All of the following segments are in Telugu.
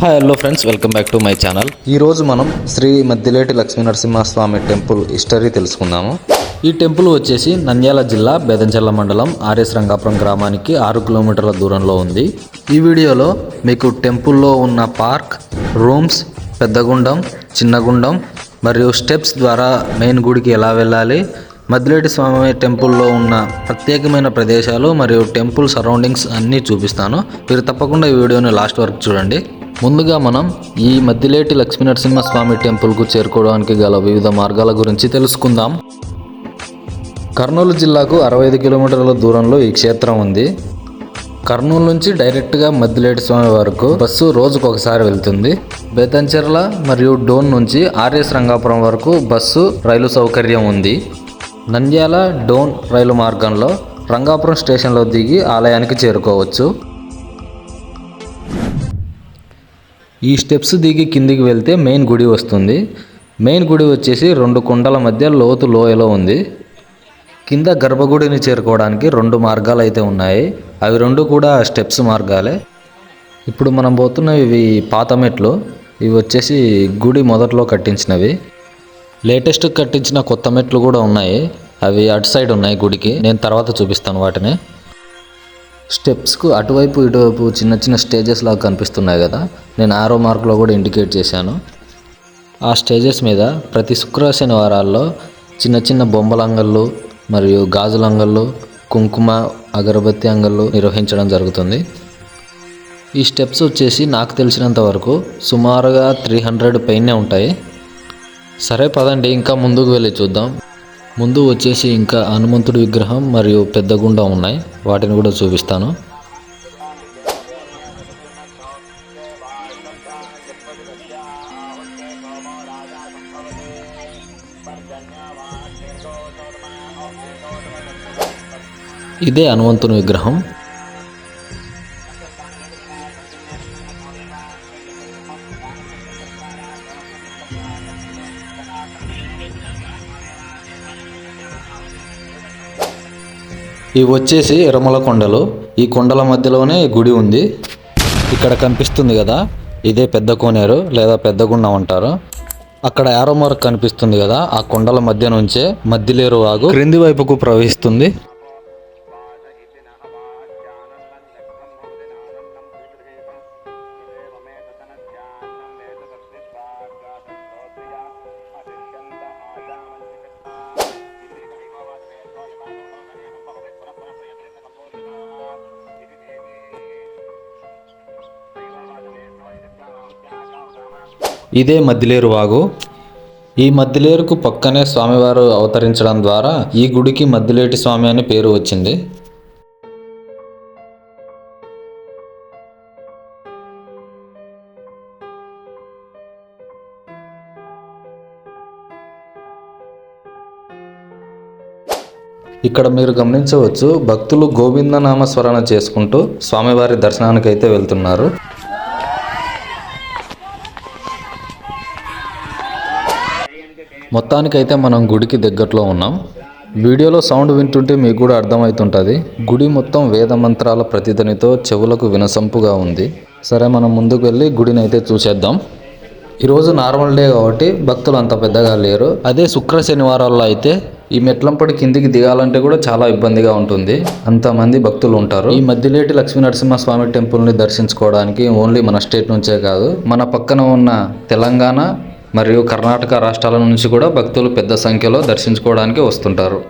Hi hello friends welcome back to my channel ఈరోజు మనం శ్రీ మద్దిలేటి లక్ష్మీ నరసింహస్వామి టెంపుల్ హిస్టరీ తెలుసుకుందాము. ఈ టెంపుల్ వచ్చేసి నంద్యాల జిల్లా బేదంచెల్ల మండలం ఆర్ఎస్ రంగాపురం గ్రామానికి ఆరు కిలోమీటర్ల దూరంలో ఉంది. ఈ వీడియోలో మీకు టెంపుల్లో ఉన్న పార్క్ రూమ్స్ పెద్దగుండం చిన్నగుండం మరియు స్టెప్స్ ద్వారా మెయిన్ గుడికి ఎలా వెళ్ళాలి మద్దిలేటి స్వామి టెంపుల్లో ఉన్న ప్రత్యేకమైన ప్రదేశాలు మరియు టెంపుల్ సరౌండింగ్స్ అన్నీ చూపిస్తాను. మీరు తప్పకుండా ఈ వీడియోని లాస్ట్ వరకు చూడండి. ముందుగా మనం ఈ మద్దిలేటి లక్ష్మీనరసింహ స్వామి టెంపుల్కు చేరుకోవడానికి గల వివిధ మార్గాల గురించి తెలుసుకుందాం. కర్నూలు జిల్లాకు అరవై ఐదు కిలోమీటర్ల దూరంలో ఈ క్షేత్రం ఉంది. కర్నూలు నుంచి డైరెక్ట్గా మద్దిలేటి స్వామి వరకు బస్సు రోజుకు ఒకసారి వెళ్తుంది. బేతంచెర్ల మరియు డోన్ నుంచి ఆర్ఎస్ రంగాపురం వరకు బస్సు రైలు సౌకర్యం ఉంది. నంద్యాల డోన్ రైలు మార్గంలో రంగాపురం స్టేషన్లో దిగి ఆలయానికి చేరుకోవచ్చు. ఈ స్టెప్స్ దిగి కిందికి వెళ్తే మెయిన్ గుడి వస్తుంది. మెయిన్ గుడి వచ్చేసి రెండు కొండల మధ్య లోతు లోయలో ఉంది. కింద గర్భగుడిని చేరుకోవడానికి రెండు మార్గాలు అయితే ఉన్నాయి. అవి రెండు కూడా స్టెప్స్ మార్గాలే. ఇప్పుడు మనం పోతున్నవి ఇవి పాత మెట్లు. ఇవి వచ్చేసి గుడి మొదట్లో కట్టించినవి. లేటెస్ట్ కట్టించిన కొత్త మెట్లు కూడా ఉన్నాయి. అవి అటు సైడ్ ఉన్నాయి గుడికి. నేను తర్వాత చూపిస్తాను వాటిని. స్టెప్స్కు అటువైపు ఇటువైపు చిన్న చిన్న స్టేజెస్ లాగా కనిపిస్తున్నాయి కదా. నేను ఆరో మార్క్లో కూడా ఇండికేట్ చేశాను. ఆ స్టేజెస్ మీద ప్రతి శుక్ర శనివారాల్లో చిన్న చిన్న బొమ్మల అంగళ్ళు మరియు గాజుల అంగళ్ళు కుంకుమ అగరబత్తి అంగళ్ళు నిర్వహించడం జరుగుతుంది. ఈ స్టెప్స్ వచ్చేసి నాకు తెలిసినంత వరకు సుమారుగా త్రీ హండ్రెడ్ పైనే ఉంటాయి. సరే పదండి ఇంకా ముందుకు వెళ్ళి చూద్దాం. ముందు వచ్చేసి ఇంకా హనుమంతుడి విగ్రహం మరియు పెద్ద గుండం ఉన్నాయి. వాటిని కూడా చూపిస్తాను. ఇదే హనుమంతుని విగ్రహం. ఇవి వచ్చేసి ఎరమల కొండలు. ఈ కొండల మధ్యలోనే గుడి ఉంది. ఇక్కడ కనిపిస్తుంది కదా ఇదే పెద్ద కోనేరు లేదా పెద్ద గుండం అంటారు. అక్కడ యారో మార్క్ కనిపిస్తుంది కదా ఆ కొండల మధ్య నుంచే మధ్యలేరు వాగు క్రింది వైపుకు ప్రవహిస్తుంది. ఇదే మద్దిలేరు వాగు. ఈ మద్దిలేరుకు పక్కనే స్వామివారు అవతరించడం ద్వారా ఈ గుడికి మద్దిలేటి స్వామి అని పేరు వచ్చింది. ఇక్కడ మీరు గమనించవచ్చు భక్తులు గోవిందనామ స్మరణ చేసుకుంటూ స్వామివారి దర్శనానికి అయితే వెళ్తున్నారు. మొత్తానికైతే మనం గుడికి దగ్గరలో ఉన్నాం. వీడియోలో సౌండ్ వింటుంటే మీకు కూడా అర్థమవుతుంటుంది. గుడి మొత్తం వేద మంత్రాల ప్రతిధ్వనితో చెవులకు వినసంపుగా ఉంది. సరే మనం ముందుకు వెళ్ళి గుడిని అయితే చూసేద్దాం ఈరోజు నార్మల్ డే కాబట్టి భక్తులు అంత పెద్దగా లేరు. అదే శుక్ర శనివారాల్లో అయితే ఈ మెట్లంపడి కిందికి దిగాలంటే కూడా చాలా ఇబ్బందిగా ఉంటుంది. అంతమంది భక్తులు ఉంటారు. ఈ మధ్యలేటి లక్ష్మీ నరసింహస్వామి టెంపుల్ని దర్శించుకోవడానికి ఓన్లీ మన స్టేట్ నుంచే కాదు మన పక్కన ఉన్న తెలంగాణ మరియు కర్ణాటక రాష్ట్రాల నుంచి కూడా భక్తులు పెద్ద సంఖ్యలో దర్శించుకోవడానికి వస్తుంటారు.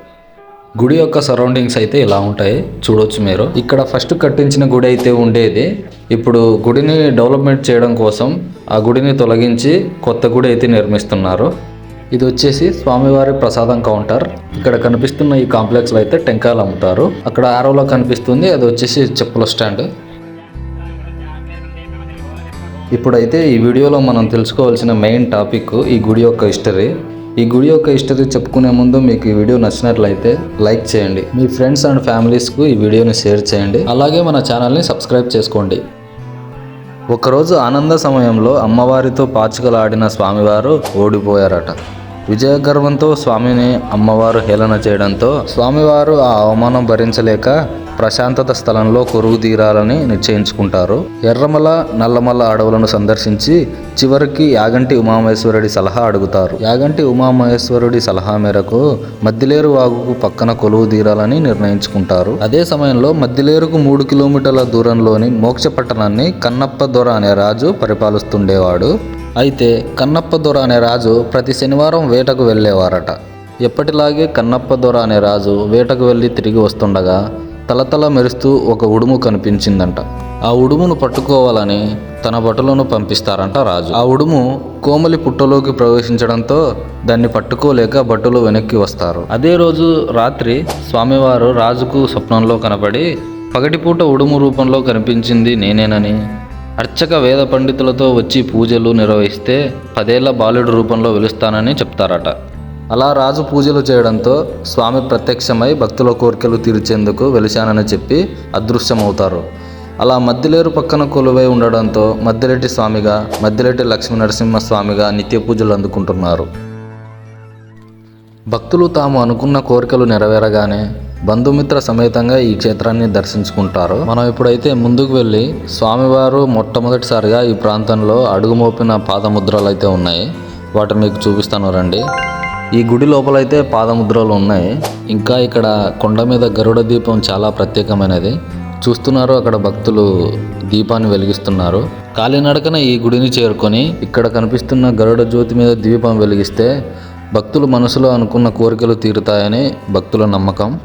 గుడి యొక్క సరౌండింగ్స్ అయితే ఇలా ఉంటాయి. చూడొచ్చు మీరు. ఇక్కడ ఫస్ట్ కట్టించిన గుడి అయితే ఉండేది. ఇప్పుడు గుడిని డెవలప్మెంట్ చేయడం కోసం ఆ గుడిని తొలగించి కొత్త గుడి అయితే నిర్మిస్తున్నారు. ఇది వచ్చేసి స్వామివారి ప్రసాదం కౌంటర్ ఇక్కడ కనిపిస్తున్న ఈ కాంప్లెక్స్లో అయితే టెంకాయలు అమ్ముతారు. అక్కడ ఆరోలో కనిపిస్తుంది. అది వచ్చేసి చెప్పుల స్టాండ్ ఇప్పుడైతే ఈ వీడియోలో మనం తెలుసుకోవాల్సిన మెయిన్ టాపిక్ ఈ గుడి యొక్క హిస్టరీ ఈ గుడి యొక్క హిస్టరీ చెప్పుకునే ముందు మీకు ఈ వీడియో నచ్చినట్లయితే లైక్ చేయండి. మీ ఫ్రెండ్స్ అండ్ ఫ్యామిలీస్కు ఈ వీడియోని షేర్ చేయండి. అలాగే మన ఛానల్ని సబ్స్క్రైబ్ చేసుకోండి. ఒకరోజు ఆనంద సమయంలో అమ్మవారితో పాచికలాడిన స్వామివారు ఓడిపోయారట. విజయగర్వంతో స్వామిని అమ్మవారు హేళన చేయడంతో స్వామివారు ఆ అవమానం భరించలేక ప్రశాంతత స్థలంలో కొరువు తీరాలని నిశ్చయించుకుంటారు. ఎర్రమల నల్లమల అడవులను సందర్శించి చివరికి యాగంటి ఉమామహేశ్వరుడి సలహా అడుగుతారు. యాగంటి ఉమామహేశ్వరుడి సలహా మేరకు మద్దిలేరు వాగుకు పక్కన కొలువు తీరాలని నిర్ణయించుకుంటారు. అదే సమయంలో మద్దిలేరుకు మూడు కిలోమీటర్ల దూరంలోని మోక్ష పట్టణాన్ని కన్నప్ప దొర అనే రాజు పరిపాలిస్తుండేవాడు. అయితే కన్నప్పదొర అనే రాజు ప్రతి శనివారం వేటకు వెళ్ళేవారట. ఎప్పటిలాగే కన్నప్పదొర అనే రాజు వేటకు వెళ్ళి తిరిగి వస్తుండగా తలతల మెరుస్తూ ఒక ఉడుము కనిపించిందంట. ఆ ఉడుమును పట్టుకోవాలని తన బట్టలను పంపిస్తారంట రాజు. ఆ ఉడుము కోమలి పుట్టలోకి ప్రవేశించడంతో దాన్ని పట్టుకోలేక బట్టలు వెనక్కి వస్తారు. అదే రోజు రాత్రి స్వామివారు రాజుకు స్వప్నంలో కనపడి పగటిపూట ఉడుము రూపంలో కనిపించింది నేనేనని అర్చక వేద పండితులతో వచ్చి పూజలు నిర్వహిస్తే పదేళ్ళ బాలుడి రూపంలో వెలుస్తానని చెప్తారట. అలా రాజు పూజలు చేయడంతో స్వామి ప్రత్యక్షమై భక్తుల కోరికలు తీర్చేందుకు వెలిశానని చెప్పి అదృశ్యమవుతారు. అలా మద్దిలేరు పక్కన కొలువై ఉండడంతో మద్దిలేటి స్వామిగా మద్దిలేటి లక్ష్మీ నరసింహ స్వామిగా నిత్య పూజలు అందుకుంటున్నారు. భక్తులు తాము అనుకున్న కోరికలు నెరవేరగానే బంధుమిత్ర సమేతంగా ఈ క్షేత్రాన్ని దర్శించుకుంటారు. మనం ఇప్పుడైతే ముందుకు వెళ్ళి స్వామివారు మొట్టమొదటిసారిగా ఈ ప్రాంతంలో అడుగుమోపిన పాదముద్రలు అయితే ఉన్నాయి. వాటి మీకు చూపిస్తాను రండి. ఈ గుడి లోపలైతే పాదముద్రలు ఉన్నాయి. ఇంకా ఇక్కడ కొండ మీద గరుడ దీపం చాలా ప్రత్యేకమైనది. చూస్తున్నారు అక్కడ భక్తులు దీపాన్ని వెలిగిస్తున్నారు. కాలినడకన ఈ గుడిని చేరుకొని ఇక్కడ కనిపిస్తున్న గరుడ జ్యోతి మీద దీపం వెలిగిస్తే భక్తులు మనసులో అనుకున్న కోరికలు తీరుతాయని భక్తుల నమ్మకం.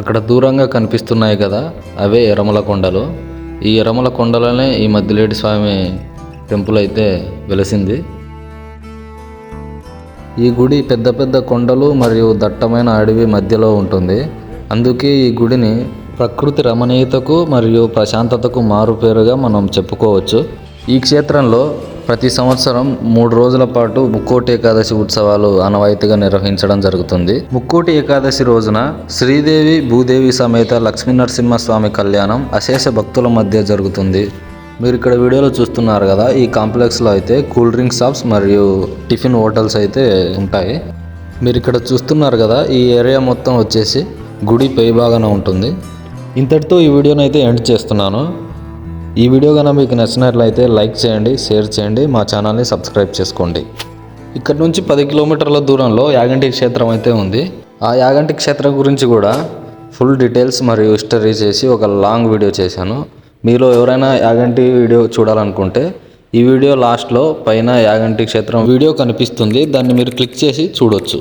అక్కడ దూరంగా కనిపిస్తున్నాయి కదా అవే ఎరమల కొండలు. ఈ ఎరమల కొండలనే ఈ మద్దిలేటి స్వామి టెంపుల్ అయితే వెలసింది. ఈ గుడి పెద్ద పెద్ద కొండలు మరియు దట్టమైన అడవి మధ్యలో ఉంటుంది. అందుకే ఈ గుడిని ప్రకృతి రమణీయతకు మరియు ప్రశాంతతకు మారుపేరుగా మనం చెప్పుకోవచ్చు. ఈ క్షేత్రంలో ప్రతి సంవత్సరం మూడు రోజుల పాటు ముక్కోటి ఏకాదశి ఉత్సవాలు అనవాయితీగా నిర్వహించడం జరుగుతుంది. ముక్కోటి ఏకాదశి రోజున శ్రీదేవి భూదేవి సమేత లక్ష్మీ నరసింహస్వామి కళ్యాణం అశేష భక్తుల మధ్య జరుగుతుంది. మీరు ఇక్కడ వీడియోలో చూస్తున్నారు కదా ఈ కాంప్లెక్స్లో అయితే కూల్ డ్రింక్ షాప్స్ మరియు టిఫిన్ హోటల్స్ అయితే ఉంటాయి. మీరు ఇక్కడ చూస్తున్నారు కదా ఈ ఏరియా మొత్తం వచ్చేసి గుడి పై భాగాన ఉంటుంది. ఇంతటితో ఈ వీడియోని అయితే ఎండ్ చేస్తున్నాను. ఈ వీడియో కనుక మీకు నచ్చినట్లయితే లైక్ చేయండి షేర్ చేయండి మా ఛానల్ని సబ్స్క్రైబ్ చేసుకోండి. ఇక్కడ నుంచి పది కిలోమీటర్ల దూరంలో యాగంటి క్షేత్రం అయితే ఉంది. ఆ యాగంటి క్షేత్రం గురించి కూడా ఫుల్ డీటెయిల్స్ మరియు హిస్టరీ చేసి ఒక లాంగ్ వీడియో చేశాను. మీలో ఎవరైనా యాగంటి వీడియో చూడాలనుకుంటే ఈ వీడియో లాస్ట్లో పైన యాగంటి క్షేత్రం వీడియో కనిపిస్తుంది. దాన్ని మీరు క్లిక్ చేసి చూడొచ్చు.